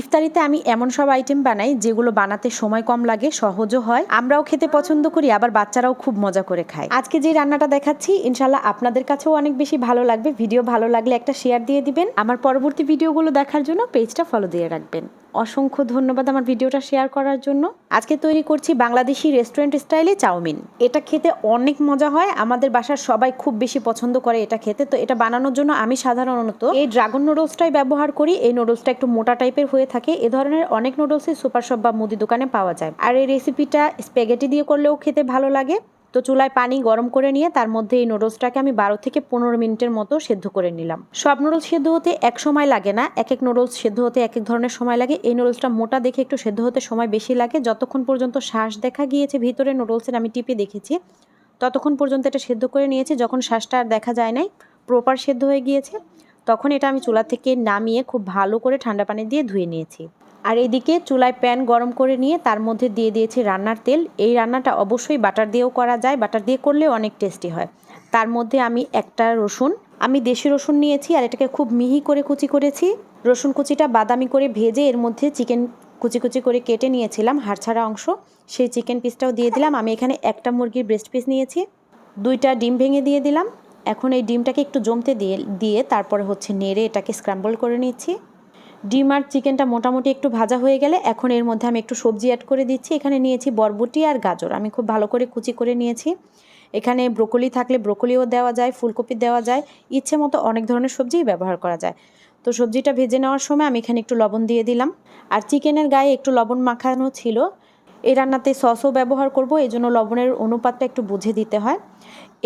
ইফতারিতে আমি এমন সব আইটেম বানাই যেগুলো বানাতে সময় কম লাগে, সহজও হয়। আমরাও খেতে পছন্দ করি, আবার বাচ্চারাও খুব মজা করে খায়। আজকে যে রান্নাটা দেখাচ্ছি ইনশাল্লাহ আপনাদের কাছেও অনেক বেশি ভালো লাগবে। ভিডিও ভালো লাগলে একটা শেয়ার দিয়ে দিবেন। আমার পরবর্তী ভিডিওগুলো দেখার জন্য পেজটা ফলো দিয়ে রাখবেন। অসংখ্য ধন্যবাদ আমার ভিডিওটা শেয়ার করার জন্য। আজকে তৈরি করছি বাংলাদেশি রেস্টুরেন্ট স্টাইলে চাউমিন। এটা খেতে অনেক মজা হয়, আমাদের বাসার সবাই খুব বেশি পছন্দ করে এটা খেতে। তো এটা বানানোর জন্য আমি সাধারণত এই ড্রাগন নুডলসটাই ব্যবহার করি। এই নুডলসটা একটু মোটা টাইপের হয়ে থাকে। এ ধরনের অনেক নুডলসই সুপার শপ বা মুদি দোকানে পাওয়া যায়। আর এই রেসিপিটা স্প্যাগেটি দিয়ে করলেও খেতে ভালো লাগে। তো চুলায় পানি গরম করে নিয়ে তার মধ্যে এই নুডলসটাকে আমি বারো থেকে পনেরো মিনিটের মতো সেদ্ধ করে নিলাম। সব নুডলস সেদ্ধ হতে এক সময় লাগে না, এক এক নুডলস সেদ্ধ হতে এক এক ধরনের সময় লাগে। এই নুডলসটা মোটা দেখে একটু সেদ্ধ হতে সময় বেশি লাগে। যতক্ষণ পর্যন্ত শ্বাস দেখা গিয়েছে ভিতরে নুডলসের আমি টিপে দেখেছি। ততক্ষণ পর্যন্ত এটা সেদ্ধ করে নিয়েছি। যখন শ্বাসটা আর দেখা যায় নাই প্রপার সেদ্ধ হয়ে গিয়েছে, তখন এটা আমি চুলা থেকে নামিয়ে খুব ভালো করে ঠান্ডা পানি দিয়ে ধুয়ে নিয়েছি। আর এদিকে চুলায় প্যান গরম করে নিয়ে তার মধ্যে দিয়ে দিয়েছি রান্নার তেল। এই রান্নাটা অবশ্যই বাটার দিয়েও করা যায়, বাটার দিয়ে করলেও অনেক টেস্টি হয়। তার মধ্যে আমি একটা রসুন, আমি দেশি রসুন নিয়েছি আর এটাকে খুব মিহি করে কুচি করেছি। রসুন কুচিটা বাদামি করে ভেজে এর মধ্যে চিকেন কুচি কুচি করে কেটে নিয়েছিলাম হাড়ছাড়া অংশ। সেই চিকেন পিসটাও দিয়ে দিলাম। আমি এখানে একটা মুরগির ব্রেস্ট পিস নিয়েছি, দুইটা ডিম ভেঙে দিয়ে দিলাম। এখন এই ডিমটাকে একটু জমতে দিয়ে দিয়ে তারপরে হচ্ছে নেড়ে এটাকে স্ক্র্যাম্বল করে নিচ্ছি। ডিম আর চিকেনটা মোটামুটি একটু ভাজা হয়ে গেলে এখন এর মধ্যে আমি একটু সবজি অ্যাড করে দিচ্ছি। এখানে নিয়েছি বরবটি আর গাজর। আমি খুব ভালো করে কুচি করে নিয়েছি। এখানে ব্রোকলি থাকলে ব্রোকলিও দেওয়া যায়, ফুলকপি দেওয়া যায়। ইচ্ছে মতো অনেক ধরনের সবজিই ব্যবহার করা যায়। তো সবজিটা ভেজে নেওয়ার সময় আমি এখানে একটু লবণ দিয়ে দিলাম। আর চিকেনের গায়ে একটু লবণ মাখানো ছিল। এই রান্নাতে সসও ব্যবহার করব, এই জন্য লবণের অনুপাতটা একটু বুঝে দিতে হয়।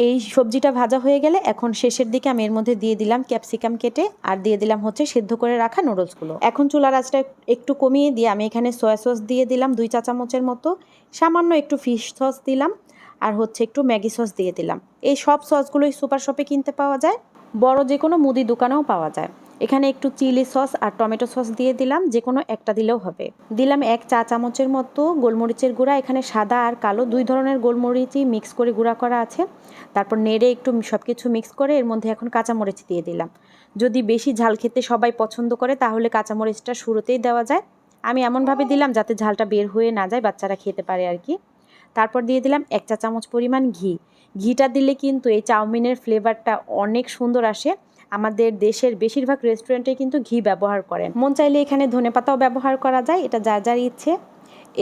এই সবজিটা ভাজা হয়ে গেলে এখন শেষের দিকে আমি এর মধ্যে দিয়ে দিলাম ক্যাপসিকাম কেটে, আর দিয়ে দিলাম হচ্ছে সেদ্ধ করে রাখা নুডলসগুলো। এখন চুলার আঁচটা একটু কমিয়ে দিয়ে আমি এখানে সয়া সস দিয়ে দিলাম দুই চা চামচের মতো। সামান্য একটু ফিশ সস দিলাম, আর হচ্ছে একটু ম্যাগি সস দিয়ে দিলাম। এই সব সসগুলোই সুপার শপে কিনতে পাওয়া যায়, বড় যে কোনো মুদি দোকানেও পাওয়া যায়। এখানে একটু চিলি সস আর টমেটো সস দিয়ে দিলাম, যে কোনো একটা দিলেও হবে। দিলাম এক চা চামচের মতো গোলমরিচের গুঁড়া, এখানে সাদা আর কালো দুই ধরনের গোলমরিচই মিক্স করে গুঁড়া করা আছে। তারপর নেড়ে একটু সব কিছু মিক্স করে এর মধ্যে এখন কাঁচামরিচ দিয়ে দিলাম। যদি বেশি ঝাল খেতে সবাই পছন্দ করে, তাহলে কাঁচামরিচটা শুরুতেই দেওয়া যায়। আমি এমনভাবে দিলাম যাতে ঝালটা বের হয়ে না যায়, বাচ্চারা খেতে পারে আর কি। তারপর দিয়ে দিলাম এক চা চামচ পরিমাণ ঘি। ঘিটা দিলে কিন্তু এই চাউমিনের ফ্লেভারটা অনেক সুন্দর আসে। আমাদের দেশের বেশিরভাগ রেস্টুরেন্টে কিন্তু ঘি ব্যবহার করেন। মন চাইলে এখানে ধনেপাতাও ব্যবহার করা যায়, এটা যার যার ইচ্ছে।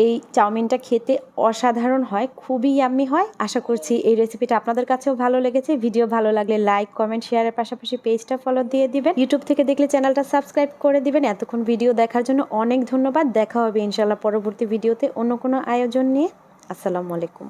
এই চাউমিনটা খেতে অসাধারণ হয়, খুবই ইয়াম্মি হয়। আশা করছি এই রেসিপিটা আপনাদের কাছেও ভালো লেগেছে। ভিডিও ভালো লাগলে লাইক কমেন্ট শেয়ারের পাশাপাশি পেজটা ফলো দিয়ে দিবেন। ইউটিউব থেকে দেখলে চ্যানেলটা সাবস্ক্রাইব করে দিবেন। এতক্ষণ ভিডিও দেখার জন্য অনেক ধন্যবাদ। দেখা হবে ইনশাল্লাহ পরবর্তী ভিডিওতে অন্য কোনো আয়োজন নিয়ে। আসসালামু আলাইকুম।